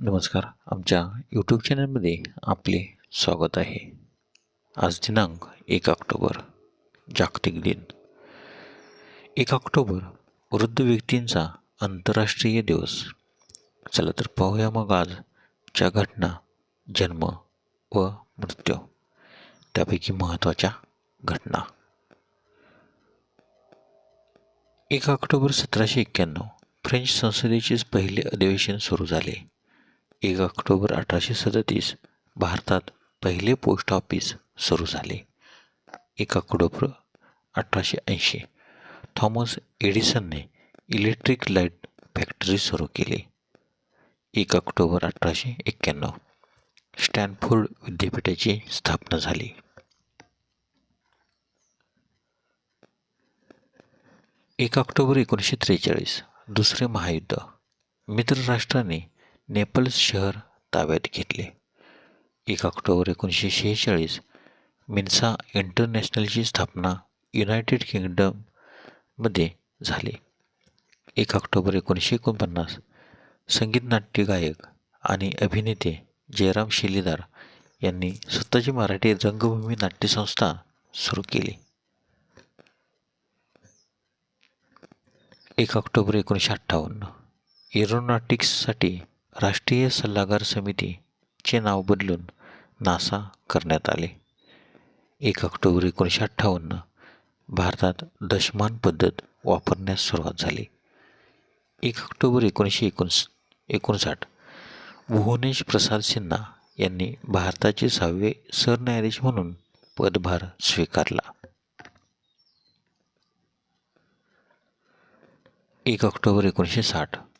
नमस्कार. आमच्या यूट्यूब चॅनलमध्ये आपले स्वागत आहे. आज दिनांक एक ऑक्टोबर जागतिक दिन. एक ऑक्टोबर वृद्ध व्यक्तींचा आंतरराष्ट्रीय दिवस. चला तर पाहूया मग आजच्या घटना जन्म व मृत्यू. त्यापैकी महत्त्वाच्या घटना. एक ऑक्टोबर सतराशे एक्क्याण्णव फ्रेंच संसदेचे पहिले अधिवेशन सुरू झाले. एक ऑक्टोबर अठराशे सदतीस भारतात पहिले पोस्ट ऑफिस सुरू झाले. एक ऑक्टोबर अठराशे ऐंशी थॉमस एडिसनने इलेक्ट्रिक लाइट फॅक्टरी सुरू केली. एक ऑक्टोबर अठराशे एक्क्याण्णव स्टॅनफोर्ड विद्यापीठाची स्थापना झाली. एक ऑक्टोबर एकोणीसशे त्रेचाळीस दुसरे महायुद्ध. मित्र राष्ट्राने नेपल्स शहर ताब्यात घेतले. एक ऑक्टोबर एकोणीसशे शेहेचाळीस मिन्सा इंटरनॅशनलची स्थापना युनायटेड किंगडममध्ये झाली. एक ऑक्टोबर एकोणीसशे एकोणपन्नास संगीत नाट्य गायक आणि अभिनेते जयराम शिलेदार यांनी स्वतःची मराठी रंगभूमी नाट्यसंस्था सुरू केली. एक ऑक्टोबर एकोणीसशे अठ्ठावन्न एरोनॉटिक्ससाठी राष्ट्रीय सल्लागार समितीचे नाव बदलून नासा करण्यात आले. एक ऑक्टोबर एकोणीसशे अठ्ठावन्न भारतात दशमान पद्धत वापरण्यास सुरुवात झाली. एक ऑक्टोबर एकोणीसशे एकोणस एकोणसाठ भुवनेश प्रसाद सिन्हा यांनी भारताचे सहावे सरन्यायाधीश म्हणून पदभार स्वीकारला. एक ऑक्टोबर एकोणीसशे साठ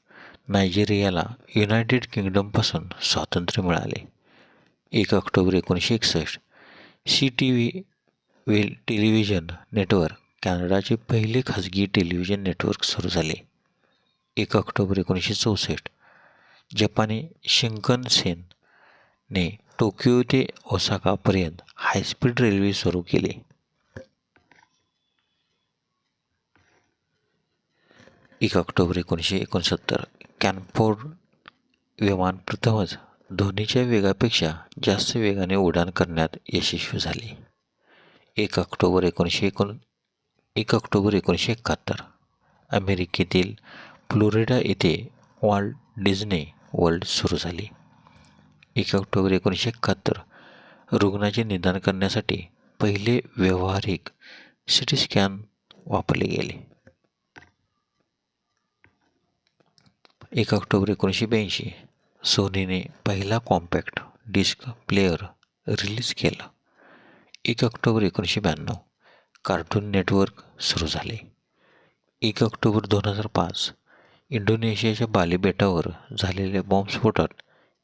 नायजेरियाला युनायटेड किंगडमपासून स्वातंत्र्य मिळाले. एक ऑक्टोबर एकोणीसशे एकसष्ट सी टी व्ही वेल टेलिव्हिजन नेटवर्क कॅनडाचे पहिले खाजगी टेलिव्हिजन नेटवर्क सुरू झाले. एक ऑक्टोबर एकोणीसशे चौसष्ट जपानी शिंकन सेनने टोकियो ते ओसाकापर्यंत हायस्पीड रेल्वे सुरू केले. एक ऑक्टोबर एकोणीसशे एकोणसत्तर कॅनफोर्ड विमान प्रथमच धोनीच्या वेगापेक्षा जास्त वेगाने उड्डाण करण्यात यशस्वी झाले. एक ऑक्टोबर एकोणीसशे एकोण एक ऑक्टोबर एकोणीसशे एकाहत्तर अमेरिकेतील फ्लोरिडा येथे वॉल्ट डिझने वर्ल्ड सुरू झाली. एक ऑक्टोबर एकोणीसशे एकाहत्तर रुग्णाचे निदान करण्यासाठी पहिले व्यावहारिक सी टी स्कॅन वापरले गेले. एक ऑक्टोबर एकोणीसशे ब्याऐंशी सोनीने पहिला कॉम्पॅक्ट डिस्क प्लेअर रिलीज केला. एक ऑक्टोबर एकोणीसशे ब्याण्णव कार्टून नेटवर्क सुरू झाले. एक ऑक्टोबर दोन हजार पाच इंडोनेशियाच्या बाली बेटावर झालेल्या बॉम्बस्फोटात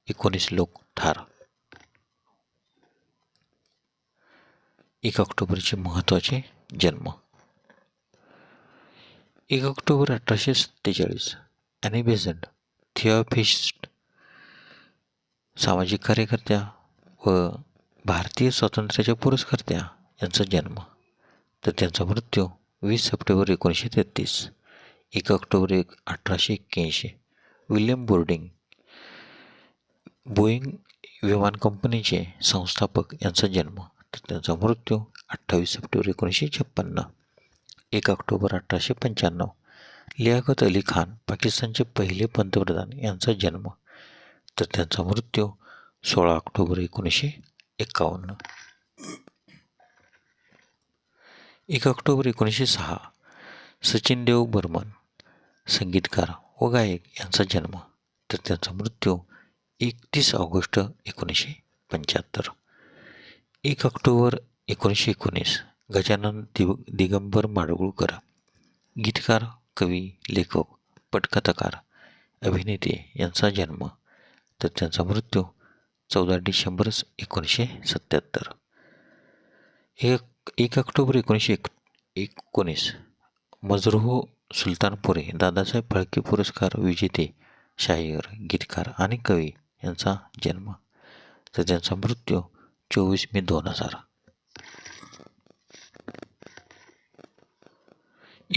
एकोणीस लोक ठार. एक ऑक्टोबरचे महत्त्वाचे जन्म. एक ऑक्टोबर अठराशे सत्तेचाळीस ॲनी बेझंट थिओफिस्ट सामाजिक कार्यकर्त्या व भारतीय स्वातंत्र्याच्या पुरस्कर्त्या यांचा जन्म. तर त्यांचा मृत्यू वीस सप्टेंबर एकोणीसशे तेहतीस एक ऑक्टोबर एक अठराशे एक्क्याऐंशी. विल्यम बोर्डिंग बोईंग विमान कंपनीचे संस्थापक यांचा जन्म. तर त्यांचा मृत्यू अठ्ठावीस सप्टेंबर एकोणीसशे छप्पन्न एक ऑक्टोबर अठराशे पंच्याण्णव. लियाकत अली खान पाकिस्तानचे पहिले पंतप्रधान यांचा जन्म. तर त्यांचा मृत्यू सोळा ऑक्टोबर एकोणीसशे एकावन्न. एक ऑक्टोबर एकोणीसशे सहा सचिन देव बर्मन संगीतकार व गायक यांचा जन्म. तर त्यांचा मृत्यू एकतीस ऑगस्ट एकोणीसशे पंच्याहत्तर. एक ऑक्टोबर एकोणीसशे एकोणीस गजानन दिव दिगंबर माडगुळकर गीतकार कवी लेखक पटकथाकार अभिनेते यांचा जन्म तर त्यांचा मृत्यू चौदा डिसेंबर एकोणीसशे सत्याहत्तर. एक एक ऑक्टोबर एकोणीसशे एक एकोणीस मजरूह सुलतानपुरे दादासाहेब फाळके पुरस्कार विजेते शायर गीतकार आणि कवी यांचा जन्म तर त्यांचा मृत्यू चोवीस मे दोन हजार.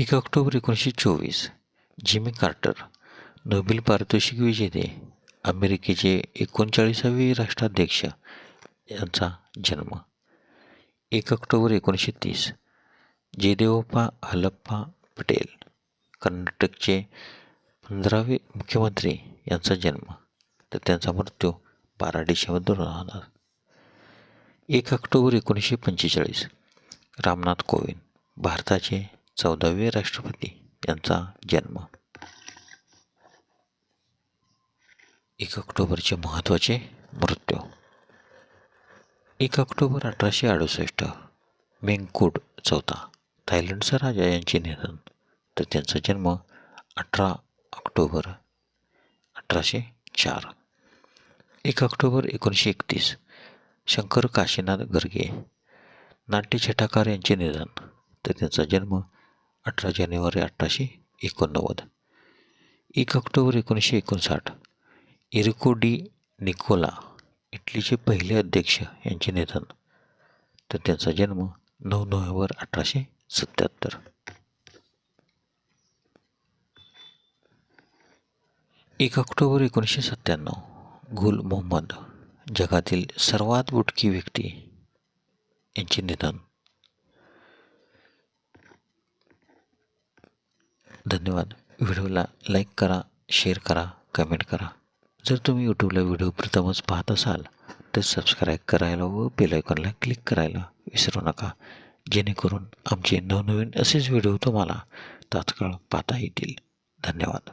एक ऑक्टोबर एकोणीसशे चोवीस जिमी कार्टर नोबेल पारितोषिक विजेते अमेरिकेचे एकोणचाळीसावे राष्ट्राध्यक्ष यांचा जन्म. एक ऑक्टोबर एकोणीसशे तीस जयदेवप्पा हलप्पा पटेल कर्नाटकचे पंधरावे मुख्यमंत्री यांचा जन्म. तर त्यांचा मृत्यू बारा डिसेंबर दोन हजार एक ऑक्टोबर एकोणीसशे पंचेचाळीस रामनाथ कोविंद भारताचे चौदावे राष्ट्रपती यांचा जन्म. एक ऑक्टोबरचे महत्त्वाचे मृत्यू. एक ऑक्टोबर अठराशे अडुसष्ट मेंगकूट चौथा थायलंडचा राजा यांचे निधन. तर त्यांचा जन्म अठरा ऑक्टोबर अठराशे चार. एक ऑक्टोबर एकोणीसशे एकतीस शंकर काशीनाथ गर्गे नाट्यछटाकार यांचे निधन. तर त्यांचा जन्म अठरा जानेवारी अठराशे एकोणनव्वद. एक ऑक्टोबर एकोणीसशे एकोणसाठ इरिको डी निकोला इटलीचे पहिले अध्यक्ष यांचे निधन. तर त्यांचा जन्म नऊ नोव्हेंबर अठराशे सत्याहत्तर. एक ऑक्टोबर एकोणीसशे सत्त्याण्णव गुल मोहम्मद जगातील सर्वात बुटकी व्यक्ती यांचे निधन. धन्यवाद. व्हिडिओला लाईक करा शेअर करा कमेंट करा. जर तुम्ही यूट्यूबला व्हिडिओ प्रथमच पाहत असाल तर सबस्क्राईब करायला व बेलायकॉनला क्लिक करायला विसरू नका. जेणेकरून आमचे नवनवीन असेच व्हिडिओ तुम्हाला तात्काळ पाहता येतील. धन्यवाद.